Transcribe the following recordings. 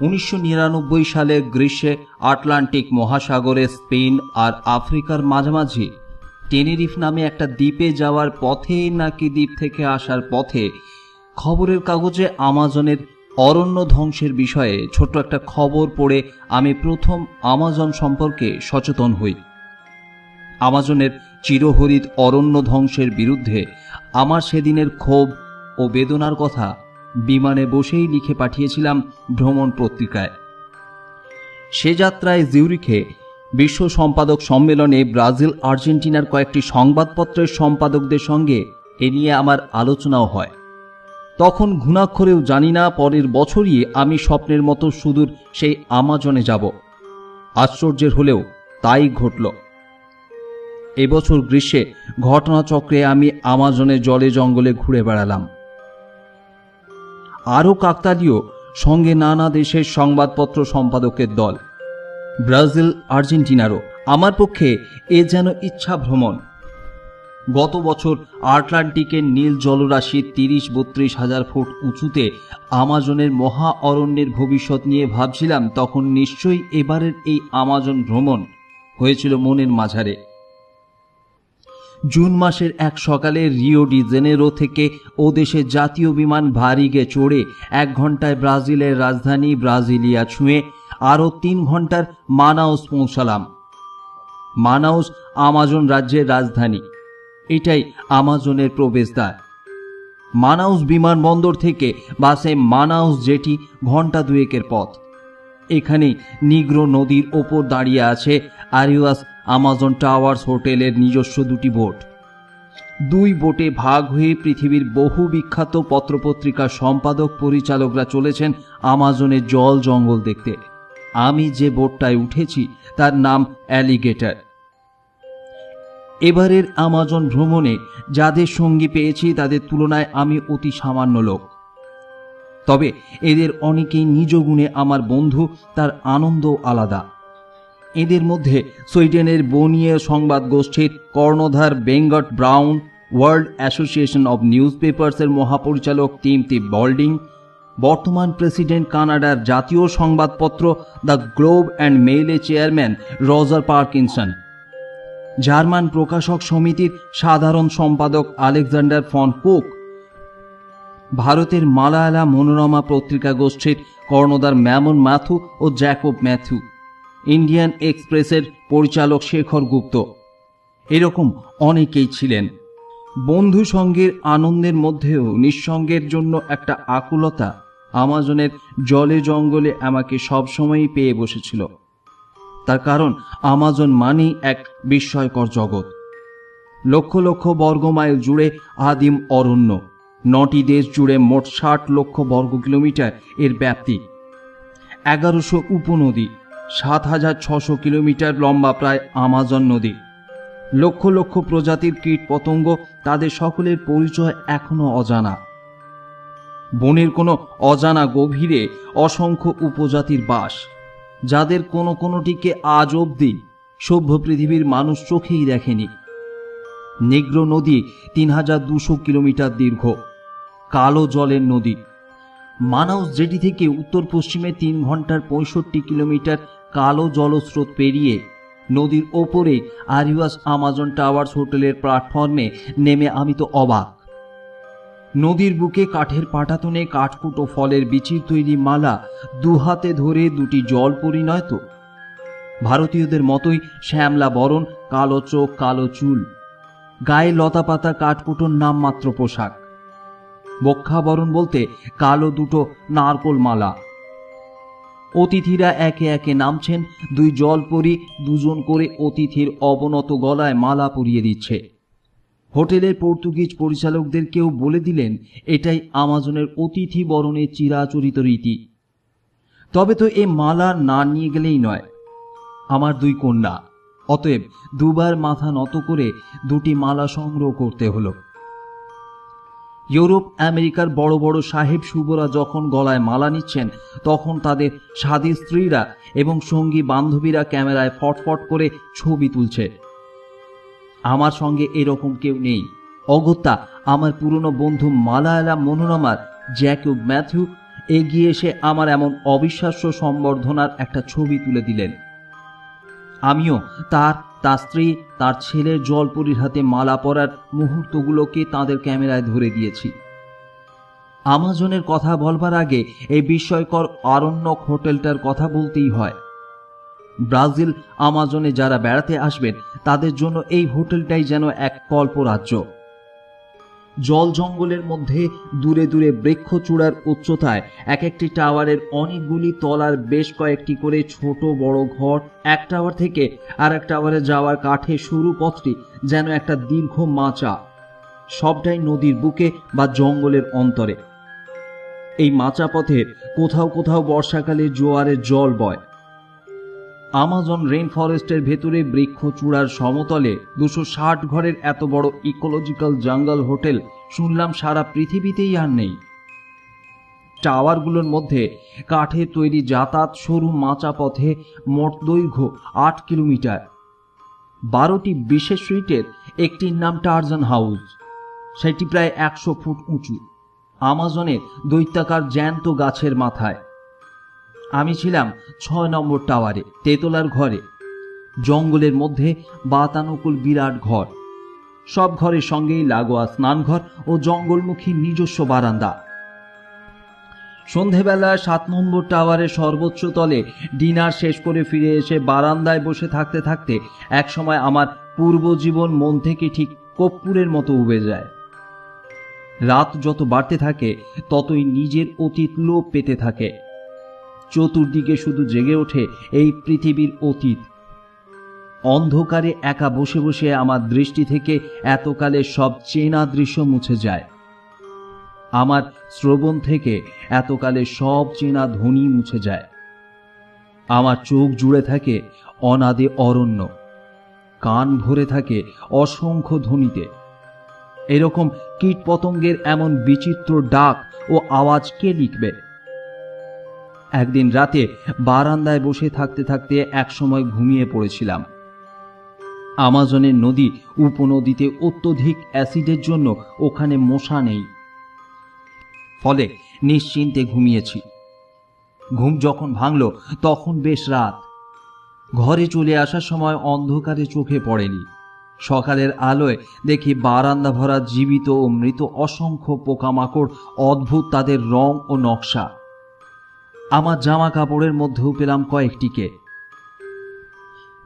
উনিশশো নিরানব্বই সালে গ্রীষ্মে আটলান্টিক মহাসাগরে স্পেন আর আফ্রিকার মাঝামাঝি টেনেরিফ নামে একটা দ্বীপে যাওয়ার পথে নাকি দ্বীপ থেকে আসার পথে খবরের কাগজে আমাজনের অরণ্য ধ্বংসের বিষয়ে ছোট্ট একটা খবর পড়ে আমি প্রথম আমাজন সম্পর্কে সচেতন হই। আমাজনের চিরহরিত অরণ্য ধ্বংসের বিরুদ্ধে আমার সেদিনের ক্ষোভ ও বেদনার কথা বিমানে বসেই লিখে পাঠিয়েছিলাম ভ্রমণ পত্রিকায়। সে যাত্রায় জিউরিখে বিশ্ব সম্পাদক সম্মেলনে ব্রাজিল আর্জেন্টিনার কয়েকটি সংবাদপত্রের সম্পাদকদের সঙ্গে এ নিয়ে আমার আলোচনাও হয়। তখন ঘুণাক্ষরেও জানি না পরের বছরই আমি স্বপ্নের মতো সুদূর সেই আমাজনে যাব। আশ্চর্যের হলেও তাই ঘটল। এবছর গ্রীষ্মে ঘটনাচক্রে আমি আমাজনে জলে জঙ্গলে ঘুরে বেড়ালাম। আরও কাকতালীয় সঙ্গে নানা দেশের সংবাদপত্র সম্পাদকের দল। ব্রাজিল, আর্জেন্টিনারও আমার পক্ষে এ যেন ইচ্ছা ভ্রমণ। গত বছর আটলান্টিকের নীল জলরাশি তিরিশ বত্রিশ হাজার ফুট উঁচুতে আমাজনের মহা অরণ্যের ভবিষ্যৎ নিয়ে ভাবছিলাম, তখন নিশ্চয়ই এবারের এই আমাজন ভ্রমণ হয়েছিল মনের মাঝারে। জুন মাসের এক সকালে রিও ডি জেনেরো থেকে ও দেশের জাতীয় বিমান ভারিগে চড়ে এক ঘন্টায় ব্রাজিলের রাজধানী ব্রাজিলিয়া ছুঁয়ে আরও তিন ঘণ্টার মানাউস পৌঁছালাম। মানাউস আমাজন রাজ্যের রাজধানী। এটাই আমাজনের প্রবেশদ্বার। মানাউস বিমানবন্দর থেকে বাসে মানাউস জেটি ঘণ্টা দুয়েকের পথ। এখানেই নিগ্রো নদীর ওপর দাঁড়িয়ে আছে আরিওয়াস আমাজন টাওয়ার্স হোটেলের নিজস্ব দুটি বোট। দুই বোটে ভাগ হয়ে পৃথিবীর বহু বিখ্যাত পত্রপত্রিকার সম্পাদক পরিচালকরা চলেছেন আমাজনের জল জঙ্গল দেখতে। আমি যে বোটটায় উঠেছি, তার নাম অ্যালিগেটর। এবারের আমাজন ভ্রমণে যাদের সঙ্গী পেয়েছি, তাদের তুলনায় আমি অতি সামান্য লোক। তবে এদের অনেকেই নিজ গুণে আমার বন্ধু, তার আনন্দ আলাদা। এদের মধ্যে সুইডেনের বনিয়ে সংবাদ গোষ্ঠীর কর্ণধার Bengt Braun, world association of news পেপার্সের মহাপরিচালক টিমতি বল্ডিং, বর্তমান প্রেসিডেন্ট কানাডার জাতীয় সংবাদপত্র দ্য গ্লোব অ্যান্ড মেইলে চেয়ারম্যান রজার পার্কিনসন। জার্মান প্রকাশক সমিতির সাধারণ সম্পাদক আলেকজান্ডার ফন কুক, ভারতের মালায়ালা মনোরমা পত্রিকা গোষ্ঠীর কর্ণধার ম্যামন ম্যাথু ও জ্যাকব ম্যাথু। ইন্ডিয়ান এক্সপ্রেসের পরিচালক শেখর গুপ্ত। এরকম অনেকেই ছিলেন। বন্ধু সঙ্গের আনন্দের মধ্যেও নিঃসঙ্গের জন্য একটা আকুলতা আমাজনের জলে জঙ্গলে আমাকে সবসময়ই পেয়ে বসেছিল। তার কারণ আমাজন মানেই এক বিস্ময়কর জগৎ। লক্ষ লক্ষ বর্গমাইল জুড়ে আদিম অরণ্য, নটি দেশ জুড়ে মোট ষাট লক্ষ বর্গ কিলোমিটার এর ব্যাপ্তি, এগারোশো উপনদী সাত হাজার ছশো কিলোমিটার লম্বা প্রায় আমাজন নদী। লক্ষ লক্ষ প্রজাতির কীট পতঙ্গ তাদের সকলের পরিচয় এখনও অজানা। বনের কোনো অজানা গভীরে অসংখ্য উপজাতির বাস, যাদের কোনো কোনোটিকে আজ অবধি সভ্য পৃথিবীর মানুষ চোখেই দেখেনি। নেগ্রো নদী তিন হাজার দুশো কিলোমিটার দীর্ঘ, কালো জলের নদী। মানাউস জেটি থেকে উত্তর পশ্চিমে তিন ঘণ্টার পঁয়ষট্টি কিলোমিটার কালো জলস্রোত পেরিয়ে নদীর ওপরে আরিওয়াস আমাজন টাওয়ার্স হোটেলের প্ল্যাটফর্মে নেমে আমি তো অবাক। নদীর বুকে কাঠের পাটাতনে কাঠকুটো ফলের বিচির তৈরি মালা দুহাতে ধরে দুটি জল পরিণয় তো। ভারতীয়দের মতোই শ্যামলা বরণ, কালো চোখ, কালো চুল। গায়ে লতাপাতা কাঠকুটোর নামমাত্র পোশাক। বক্ষাবরণ বলতে কালো দুটো নারকোল মালা। অতিথিরা একে একে নামছেন, দুই জলপরি দুজন করে অতিথির অবনত গলায় মালা পরিয়ে দিচ্ছে। হোটেলের পর্তুগিজ পরিচালকদের কেউ বলে দিলেন, এটাই আমাজনের অতিথি বরণের চিরাচরিত রীতি। তবে তো এ মালা না নিয়ে গেলেই নয়। আমার দুই কন্যা, অতএব দুবার মাথা নত করে দুটি মালা সংগ্রহ করতে হলো। ইউরোপ, আমেরিকার বড় বড় সাহেব শুভরা যখন গলায় মালা নিচ্ছেন, তখন তাদের স্বাদী স্ত্রীরা এবং সঙ্গী বান্ধবীরা ক্যামেরায় ফটফট করে ছবি তুলছে। আমার সঙ্গে এরকম কেউ নেই। অগত্যা, আমার পুরনো বন্ধু মালায়ালা মনোরমার, জ্যাকব ম্যাথিউ এগিয়ে এসে আমার এমন অবিশ্বাস্য সম্বর্ধনার একটা ছবি তুলে দিলেন। আমিও তার তার স্ত্রী তার ছেলের জলপুরীর হাতে মালা পরার মুহূর্তগুলোকে তাদের ক্যামেরায় ধরে দিয়েছি। আমাজনের কথা বলবার আগে এই বিস্ময়কর আরণ্যক হোটেলটার কথা বলতেই হয়। ব্রাজিল, আমাজনে যারা বেড়াতে আসবেন, তাদের জন্য এই হোটেলটাই যেন এক কল্পরাজ্য। জল জঙ্গলের মধ্যে দূরে দূরে বৃক্ষচূড়ার উচ্চতায় এক একটি টাওয়ারের অনেকগুলি তলার বেশ কয়েকটি করে ছোট বড় ঘর, এক টাওয়ার থেকে আর এক টাওয়ারে যাওয়ার কাঠে সরু পথটি যেন একটা দীর্ঘ মাচা। সবটাই নদীর বুকে বা জঙ্গলের অন্তরে। এই মাচা পথে কোথাও কোথাও বর্ষাকালে জোয়ারের জল বয়। আমাজন রেন ফরেস্টের ভেতরে বৃক্ষ চূড়ার সমতলে দুশো ষাট ঘরের এত বড় ইকোলজিক্যাল জঙ্গল হোটেল শুনলাম সারা পৃথিবীতেই আর নেই। টাওয়ারগুলোর মধ্যে কাঠে তৈরি যাতায়াত সরু মাচা পথে মোট দৈর্ঘ্য আট কিলোমিটার। বারোটি বিশেষ সুইটের একটির নাম টার্জান হাউস সেটি প্রায় একশো ফুট উঁচু। আমাজনের দৈত্যাকার জ্যান্ত গাছের মাথায়। আমি ছিলাম ছয় নম্বর টাওয়ারে, তেতলার ঘরে। জঙ্গলের মধ্যে বাতানুকূল বিরাট ঘর। সব ঘরের সঙ্গেই লাগোয়া স্নানঘর ও জঙ্গলমুখী নিজস্ব বারান্দা। সন্ধেবেলা সাত নম্বর টাওয়ারের সর্বোচ্চ তলে ডিনার শেষ করে ফিরে এসে বারান্দায় বসে থাকতে থাকতে একসময় আমার পূর্ব জীবন মন থেকে ঠিক কর্পূরের মতো উবে যায়। রাত যত বাড়তে থাকে, ততই নিজের অতীত লোভ পেতে থাকে। চতুর্দিকে শুধু জেগে ওঠে এই পৃথিবীর অতীত। অন্ধকারে একা বসে বসে আমার দৃষ্টি থেকে এতকালে সব চেনা দৃশ্য মুছে যায়। আমার শ্রবণ থেকে এতকালে সব চেনা ধ্বনি মুছে যায়। আমার চোখ জুড়ে থাকে অনাদে অরণ্য। কান ভরে থাকে অসংখ্য ধ্বনিতে। এরকম কীট পতঙ্গের এমন বিচিত্র ডাক ও আওয়াজ কে লিখবে? একদিন রাতে বারান্দায় বসে থাকতে থাকতে একসময় ঘুমিয়ে পড়েছিলাম। আমাজনের নদী উপনদীতে অত্যধিক অ্যাসিডের জন্য ওখানে মশা নেই। ফলে নিশ্চিন্তে ঘুমিয়েছি। ঘুম যখন ভাঙল, তখন বেশ রাত। ঘরে চলে আসার সময় অন্ধকারে চোখে পড়েনি। সকালের আলোয় দেখি বারান্দা ভরা জীবিত ও মৃত অসংখ্য পোকামাকড় অদ্ভুত তাদের রং ও নকশা। আমার জামা কাপড়ের মধ্যেও পেলাম কয়েকটিকে।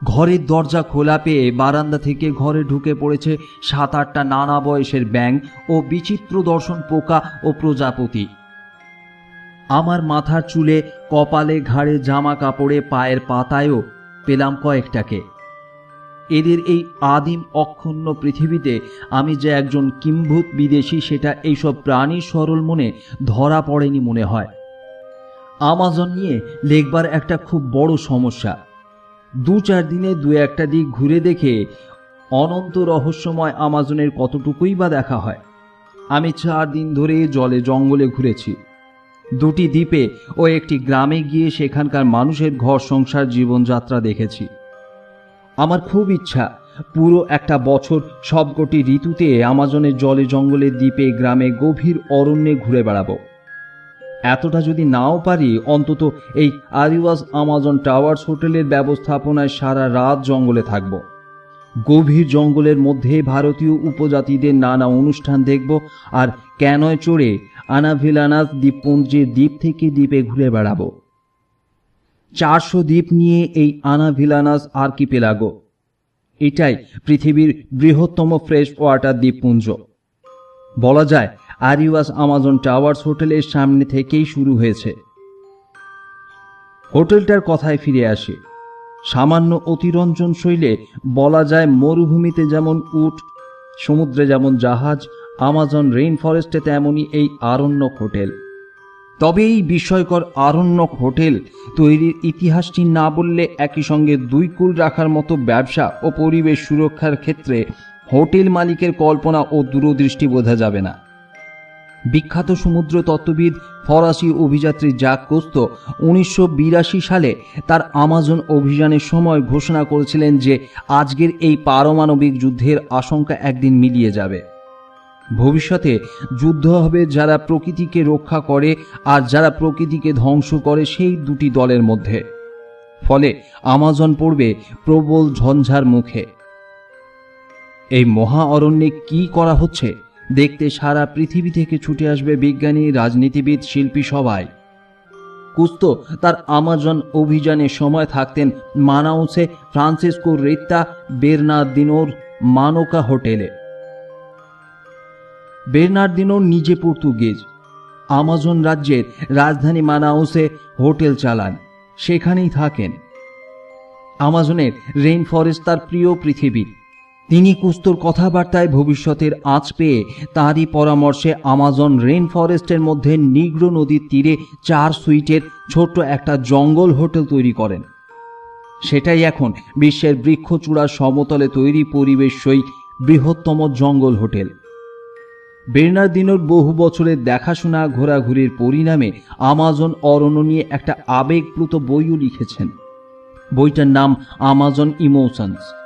ঘরের দরজা খোলা পেয়ে বারান্দা থেকে ঘরে ঢুকে পড়েছে সাত আটটা নানা বয়সের ব্যাং ও বিচিত্র দর্শন পোকা ও প্রজাপতি। আমার মাথার চুলে, কপালে, ঘাড়ে জামা কাপড়ে পায়ের পাতায়ও পেলাম কয়েকটাকে। এদের এই আদিম অক্ষুণ্ণ পৃথিবীতে আমি যে একজন কিম্ভূত বিদেশি সেটা এইসব প্রাণীর সরল মনে ধরা পড়েনি মনে হয়। আমাজন নিয়ে লেখবার একটা খুব বড় সমস্যা। দু চার দিনে দু একটা দিক ঘুরে দেখে অনন্ত রহস্যময় আমাজনের কতটুকুই বা দেখা হয়। আমি চার দিন ধরে জলে জঙ্গলে ঘুরেছি। দুটি দ্বীপে ও একটি গ্রামে গিয়ে সেখানকার মানুষের ঘর সংসার জীবনযাত্রা দেখেছি। আমার খুব ইচ্ছা, পুরো একটা বছর সবকটি ঋতুতে আমাজনের জলে জঙ্গলে দ্বীপে, গ্রামে গভীর অরণ্যে ঘুরে বেড়াবো। এতটা যদি নাও পারি, অন্তত এই আরিওয়াজ আমাজন টাওয়ার্স হোটেলের ব্যবস্থাপনায় সারা রাত জঙ্গলে থাকব। গভীর জঙ্গলের মধ্যে ভারতীয় উপজাতিদের নানা অনুষ্ঠান দেখব আর ক্যানয় চড়ে আনাভিলানাস দ্বীপপুঞ্জের দ্বীপ থেকে দ্বীপে ঘুরে বেড়াবো। চারশো দ্বীপ নিয়ে এই আনাভিলানাস আর্কিপেলাগো। এটাই পৃথিবীর বৃহত্তম ফ্রেশ ওয়াটার দ্বীপপুঞ্জ। বলা যায় আরিওয়াস আমাজন টাওয়ার্স হোটেলের সামনে থেকেই শুরু হয়েছে। হোটেলটার কথায় ফিরে আসে। সামান্য অতিরঞ্জন শৈলে বলা যায় মরুভূমিতে যেমন উট, সমুদ্রে যেমন জাহাজ, আমাজন রেইন ফরেস্টে তেমনই এই আরণ্যক হোটেল। তবে এই বিস্ময়কর আরণ্যক হোটেল তৈরির ইতিহাসটি না বললে একই সঙ্গে দুই কুল রাখার মতো ব্যবসা ও পরিবেশ সুরক্ষার ক্ষেত্রে হোটেল মালিকের কল্পনা ও দূরদৃষ্টি বোঝা যাবে না। বিখ্যাত সমুদ্র তত্ত্ববিদ ফরাসি অভিযাত্রী জাক কোস্তো উনিশশো সালে তার আমাজন অভিযানের সময় ঘোষণা করেছিলেন যে আজকের এই পারমাণবিক যুদ্ধের আশঙ্কা একদিন মিলিয়ে যাবে। ভবিষ্যতে যুদ্ধ হবে যারা প্রকৃতিকে রক্ষা করে আর যারা প্রকৃতিকে ধ্বংস করে সেই দুটি দলের মধ্যে। ফলে আমাজন পড়বে প্রবল ঝঞ্ঝার মুখে। এই মহা অরণ্যে কি করা হচ্ছে? দেখতে সারা পৃথিবী থেকে ছুটে আসবে বিজ্ঞানী, রাজনীতিবিদ, শিল্পী সবাই। কুস্তো তার আমাজন অভিযানের সময় থাকতেন মানাউসে ফ্রান্সিসকো রেত্তা বেরনার্দিনোর মানোকা হোটেলে। বেরনার্দিনোর নিজে পর্তুগিজ। আমাজন রাজ্যের রাজধানী মানাউসে হোটেল চালান। সেখানেই থাকেন। আমাজনের রেইন ফরেস্ট তার প্রিয় পৃথিবী। তিনি কুস্তর কথাবার্তায় ভবিষ্যতের আঁচ পেয়ে তারই পরামর্শে আমাজন রেইন ফরেস্টের মধ্যে নিগ্রো নদীর তীরে চার সুইটের ছোট্ট একটা জঙ্গল হোটেল তৈরি করেন। সেটাই এখন বিশ্বের বৃক্ষচূড়ার সমতলে তৈরি পরিবেশই বৃহত্তম জঙ্গল হোটেল। বের্নার্দিনোর বহু বছরের দেখাশোনা ঘোরাঘুরির পরিণামে আমাজন অরণ্য নিয়ে একটা আবেগপ্লুত বইও লিখেছেন। বইটার নাম আমাজন ইমোশনস।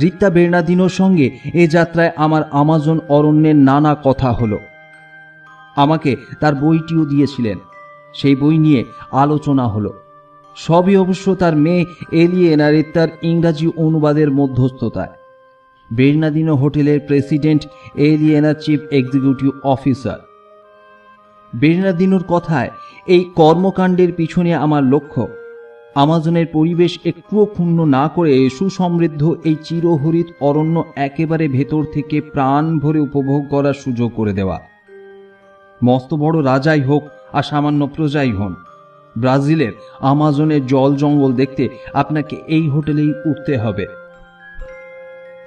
রিত্তা বের্নাদিনোর সঙ্গে এ যাত্রায় আমার আমাজন অরণ্যের নানা কথা হলো। আমাকে তার বইটিও দিয়েছিলেন। সেই বই নিয়ে আলোচনা হলো। সবই অবশ্য তার মেয়ে এলিয়েনা রিত্তার ইংরাজি অনুবাদের মধ্যস্থতায়। বের্নাদিনো হোটেলের president Eliana chief executive officer. বের্নাদিনোর কথায় এই কর্মকাণ্ডের পিছনে আমার লক্ষ্য। আমাজনের পরিবেশ একটুও ক্ষুণ্ণ না করে সুসমৃদ্ধ এই চিরহরিত অরণ্য একেবারে ভেতর থেকে প্রাণ ভরে উপভোগ করার সুযোগ করে দেওয়া। মস্ত বড় রাজাই হোক আর সামান্য প্রজাই হন। ব্রাজিলের আমাজনের জল জঙ্গল দেখতে আপনাকে এই হোটেলেই উঠতে হবে।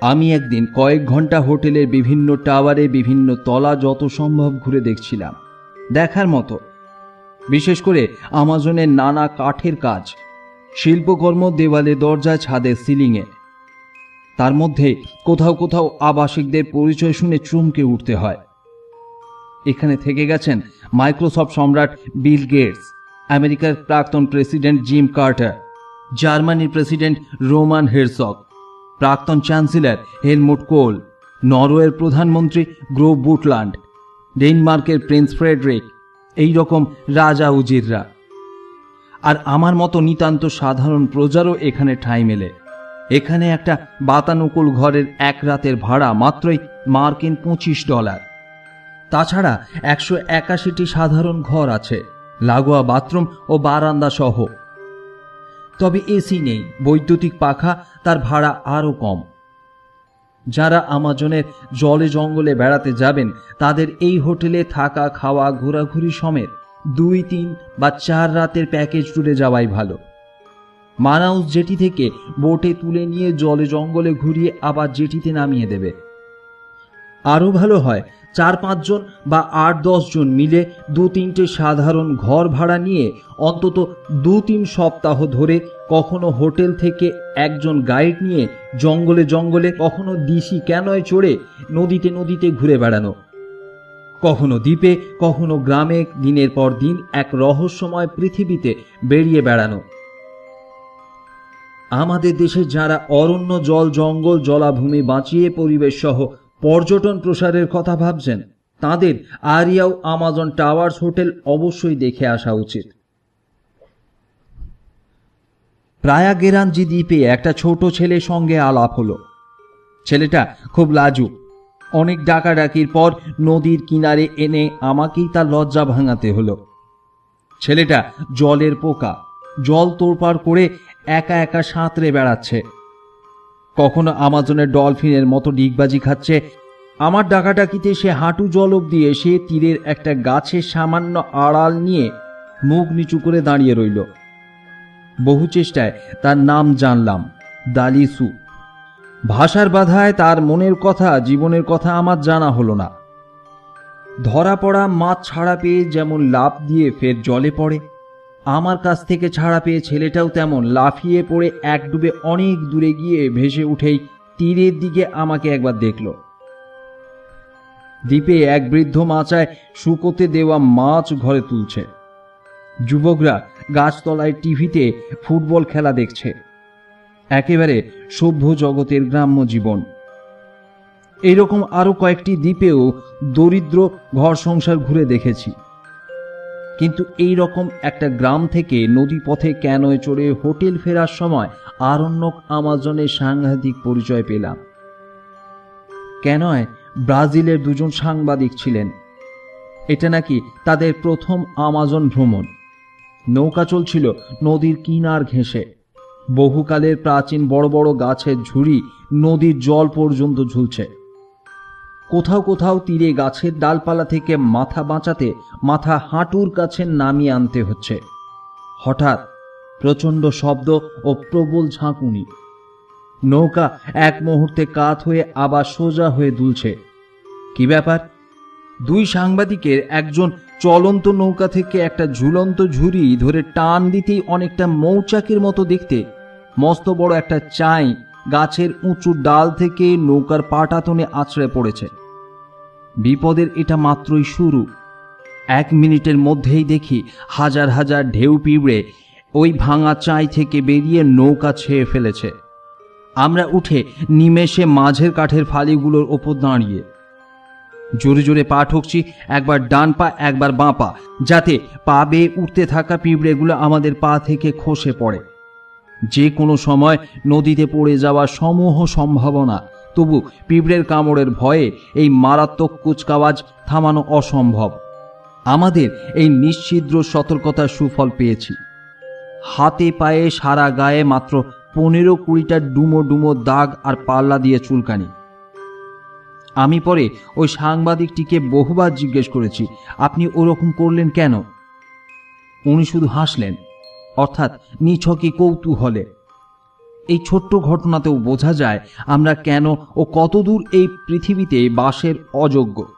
আমি একদিন কয়েক ঘণ্টা হোটেলের বিভিন্ন টাওয়ারে বিভিন্ন তলা যত সম্ভব ঘুরে দেখছিলাম। দেখার মতো। বিশেষ করে আমাজনের নানা কাঠের কাজ। শিল্পকর্ম দেওয়ালে দরজায় ছাদে সিলিংয়ে। তার মধ্যে কোথাও কোথাও আবাসিকদের পরিচয় শুনে চমকে উঠতে হয়। এখানে থেকে গেছেন মাইক্রোসফট সম্রাট বিল গেটস, আমেরিকার প্রাক্তন প্রেসিডেন্ট জিম কার্টার, জার্মানির প্রেসিডেন্ট রোমান হেরসক প্রাক্তন চ্যান্সেলর হেলমুট কোল, নরওয়ের প্রধানমন্ত্রী গ্রো বুটল্যান্ড, ডেনমার্কের প্রিন্স ফ্রেডরিক এই রকম রাজা উজিররা। আর আমার মতো নিতান্ত সাধারণ প্রজারও এখানে ঠাঁই মেলে। এখানে একটা বাতানুকূল ঘরের এক রাতের ভাড়া, মাত্রই মার্কিন পঁচিশ ডলার। তাছাড়া একশো একাশিটি সাধারণ ঘর আছে, লাগোয়া বাথরুম ও বারান্দা সহ। তবে এসি নেই, বৈদ্যুতিক পাখা, তার ভাড়া আরও কম। যারা আমাজনের জলে জঙ্গলে বেড়াতে যাবেন, তাদের এই হোটেলে থাকা, খাওয়া, ঘোরাঘুরি সমেত দুই তিন বা চার রাতের প্যাকেজ ট্যুরে যাওয়াই ভালো। মানাউস জেটি থেকে বোটে তুলে নিয়ে জলে জঙ্গলে ঘুরিয়ে আবার জেটিতে নামিয়ে দেবে। আরও ভালো হয়, চার পাঁচজন বা আট দশ জন মিলে দু তিনটে সাধারণ ঘর ভাড়া নিয়ে অন্তত দু তিন সপ্তাহ ধরে কখনো হোটেল থেকে একজন গাইড নিয়ে জঙ্গলে জঙ্গলে কখনো দিশি ক্যানয় চড়ে নদীতে নদীতে ঘুরে বেড়ানো। কখনো দ্বীপে, কখনো গ্রামে, দিনের পর দিন এক রহস্যময় পৃথিবীতে বেরিয়ে বেড়ানো। আমাদের দেশে যারা অরণ্য জল, জঙ্গল, জলাভূমি বাঁচিয়ে পরিবেশ সহ পর্যটন প্রসারের কথা ভাবছেন, তাদের আরিয়াও আমাজন টাওয়ার্স হোটেল অবশ্যই দেখে আসা উচিত। প্রায়াগেরানজি দ্বীপে একটা ছোট ছেলের সঙ্গে আলাপ হলো। ছেলেটা খুব লাজুক। অনেক ডাকাডাকির পর নদীর কিনারে এনে আমাকেই তার লজ্জা ভাঙাতে হলো। ছেলেটা জলের পোকা, জল তোড়পাড় করে একা একা সাঁতরে বেড়াচ্ছে। কখনো আমাজনের ডলফিনের মতো ডিগবাজি খাচ্ছে। আমার ডাকাডাকিতে সে হাঁটু জল অব্দি এসে তীরের একটা গাছের সামান্য আড়াল নিয়ে মুখ নিচু করে দাঁড়িয়ে রইল। বহু চেষ্টায় তার নাম জানলাম, দালিসু। ভাষার বাধায় তার মনের কথা, জীবনের কথা আমার জানা হলো না। ধরা পড়া মাছ ছাড়া পেয়ে যেমন লাফ দিয়ে ফের জলে পড়ে, আমার কাছ থেকে ছাড়া পেয়ে ছেলেটাও তেমন লাফিয়ে পড়ে এক ডুবে অনেক দূরে গিয়ে ভেসে উঠেই তীরের দিকে আমাকে একবার দেখল। দ্বীপে এক বৃদ্ধ মাচায় শুকোতে দেওয়া মাছ ঘরে তুলছে। যুবকরা গাছতলায় টিভিতে ফুটবল খেলা দেখছে। একেবারে সভ্য জগতের গ্রাম্য জীবন। এইরকম আরও কয়েকটি দ্বীপেও দরিদ্র ঘর সংসার ঘুরে দেখেছি। কিন্তু এই রকম একটা গ্রাম থেকে নদী পথে ক্যানোয় চড়ে হোটেল ফেরার সময় আরণ্যক আমাজনের সাংঘাতিক পরিচয় পেলাম। ক্যানয় ব্রাজিলের দুজন সাংবাদিক ছিলেন। এটা নাকি তাদের প্রথম আমাজন ভ্রমণ। নৌকা চলছিল নদীর কিনার ঘেঁষে। বহুকালের প্রাচীন বড় বড় গাছের ঝুড়ি নদীর জল পর্যন্ত ঝুলছে। কোথাও কোথাও তীরে গাছের ডালপালা থেকে মাথা বাঁচাতে মাথা হাঁটুর কাছে নামিয়ে আনতে হচ্ছে। হঠাৎ প্রচণ্ড শব্দ ও প্রবল ঝাঁকুনি। নৌকা এক মুহূর্তে কাত হয়ে আবার সোজা হয়ে দুলছে। কি ব্যাপার? দুই সাংবাদিকের একজন চলন্ত নৌকা থেকে একটা ঝুলন্ত ঝুড়ি ধরে টান দিতেই অনেকটা মৌচাকের মতো দেখতে। মস্ত বড় একটা চাই গাছের উঁচু ডাল থেকে নৌকার পাটাতনে আছড়ে পড়েছে। বিপদের এটা মাত্রই শুরু। এক মিনিটের মধ্যেই দেখি হাজার হাজার ঢেউ পিঁপড়ে ওই ভাঙা চাই থেকে বেরিয়ে নৌকা ছেয়ে ফেলেছে। আমরা উঠে নিমেষে মাঝের কাঠের ফালিগুলোর ওপর দাঁড়িয়ে জোরে জোরে পা ঠুকছি, একবার ডান পা, একবার বাঁ পা, যাতে পা বেয়ে উঠতে থাকা পিঁপড়েগুলো আমাদের পা থেকে খসে পড়ে। যে কোনো সময় নদীতে পড়ে যাওয়ার সমূহ সম্ভাবনা, তবু পিঁপড়ের কামড়ের ভয়ে এই মারাত্মক কুচকাওয়াজ থামানো অসম্ভব। আমাদের এই নিশ্ছিদ্র সতর্কতার সুফল পেয়েছি। হাতে পায়ে সারা গায়ে মাত্র পনেরো কুড়িটা ডুমো ডুমো দাগ আর পাল্লা দিয়ে চুলকানি। আমি পরে ওই সাংবাদিকটিকে বহুবার জিজ্ঞেস করেছি, আপনি ওরকম করলেন কেন? উনি শুধু হাসলেন, অর্থাৎ নিছকি কৌতূহলে। এই ছোট্ট ঘটনাতেও বোঝা যায় আমরা কেন ও কতদূর এই পৃথিবীতে বাসের অযোগ্য।